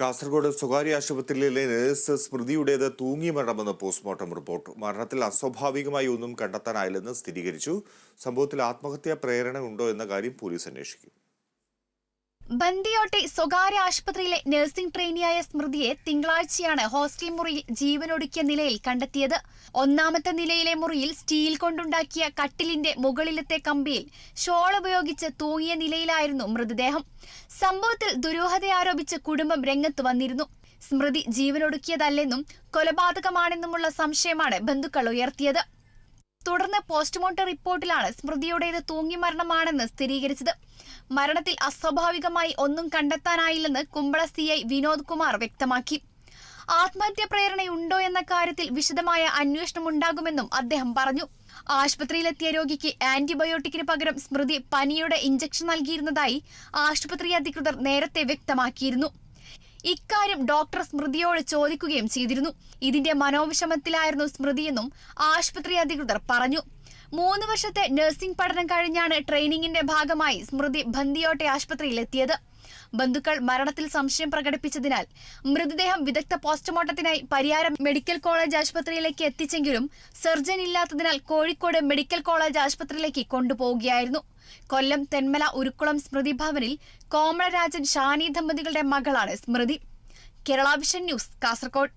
കാസർഗോഡ് സ്വകാര്യ ആശുപത്രിയിലെ നേഴ്സ് സ്മൃതിയുടേത് തൂങ്ങി മരണമെന്ന് പോസ്റ്റ്മോർട്ടം റിപ്പോർട്ട്. മരണത്തിൽ അസ്വാഭാവികമായി ഒന്നും കണ്ടെത്താനായില്ലെന്ന് സ്ഥിരീകരിച്ചു. സംഭവത്തിൽ ആത്മഹത്യാ പ്രേരണ ഉണ്ടോ എന്ന കാര്യം പോലീസ് അന്വേഷിക്കും. ബന്ദിയോട്ടെ സ്വകാര്യ ആശുപത്രിയിലെ നഴ്സിംഗ് ട്രെയിനിയായ സ്മൃതിയെ തിങ്കളാഴ്ചയാണ് ഹോസ്റ്റൽ മുറിയിൽ ജീവനൊടുക്കിയ നിലയിൽ കണ്ടെത്തിയത്. ഒന്നാമത്തെ നിലയിലെ മുറിയിൽ സ്റ്റീൽ കൊണ്ടുണ്ടാക്കിയ കട്ടിലിന്റെ മുകളിലത്തെ കമ്പിയിൽ ഷോൾ ഉപയോഗിച്ച് തൂങ്ങിയ നിലയിലായിരുന്നു മൃതദേഹം. സംഭവത്തിൽ ദുരൂഹത ആരോപിച്ച് കുടുംബം രംഗത്ത് വന്നിരുന്നു. സ്മൃതി ജീവനൊടുക്കിയതല്ലെന്നും കൊലപാതകമാണെന്നുമുള്ള സംശയമാണ് ബന്ധുക്കൾ ഉയർത്തിയത്. തുടർന്ന് പോസ്റ്റ്മോർട്ടം റിപ്പോർട്ടിലാണ് സ്മൃതിയുടേത് തൂങ്ങി മരണമാണെന്ന് സ്ഥിരീകരിച്ചത്. മരണത്തിൽ അസ്വാഭാവികമായി ഒന്നും കണ്ടെത്താനായില്ലെന്ന് കുമ്പള സി ഐ വിനോദ് കുമാർ വ്യക്തമാക്കി. ആത്മഹത്യ പ്രേരണയുണ്ടോ എന്ന കാര്യത്തിൽ വിശദമായ അന്വേഷണം ഉണ്ടാകുമെന്നും അദ്ദേഹം പറഞ്ഞു. ആശുപത്രിയിലെത്തിയ രോഗിക്ക് ആന്റിബയോട്ടിക്കിന് പകരം സ്മൃതി പനിയുടെ ഇഞ്ചക്ഷൻ നൽകിയിരുന്നതായി ആശുപത്രി അധികൃതർ നേരത്തെ വ്യക്തമാക്കിയിരുന്നു. ഇക്കാര്യം ഡോക്ടർ സ്മൃതിയോട് ചോദിക്കുകയും ചെയ്തിരുന്നു. ഇതിന്റെ മനോവിഷമത്തിലായിരുന്നു സ്മൃതിയെന്നും ആശുപത്രി അധികൃതർ പറഞ്ഞു. മൂന്ന് വർഷത്തെ നഴ്സിംഗ് പഠനം കഴിഞ്ഞാണ് ട്രെയിനിങ്ങിന്റെ ഭാഗമായി സ്മൃതി ബന്ദിയോട്ടെ ആശുപത്രിയിലെത്തിയത്. ബന്ധുക്കൾ മരണത്തിൽ സംശയം പ്രകടിപ്പിച്ചതിനാൽ മൃതദേഹം വിദഗ്ധ പോസ്റ്റ്മോർട്ടത്തിനായി പരിയാരം മെഡിക്കൽ കോളേജ് ആശുപത്രിയിലേക്ക് എത്തിച്ചെങ്കിലും സർജൻ ഇല്ലാത്തതിനാൽ കോഴിക്കോട് മെഡിക്കൽ കോളേജ് ആശുപത്രിയിലേക്ക് കൊണ്ടുപോവുകയായിരുന്നു. കൊല്ലം തെന്മല ഉരുക്കുളം സ്മൃതി ഭവനിൽ കോമളരാജൻ ഷാനി ദമ്പതികളുടെ മകളാണ് സ്മൃതി. Kerala vision news Kasaragod.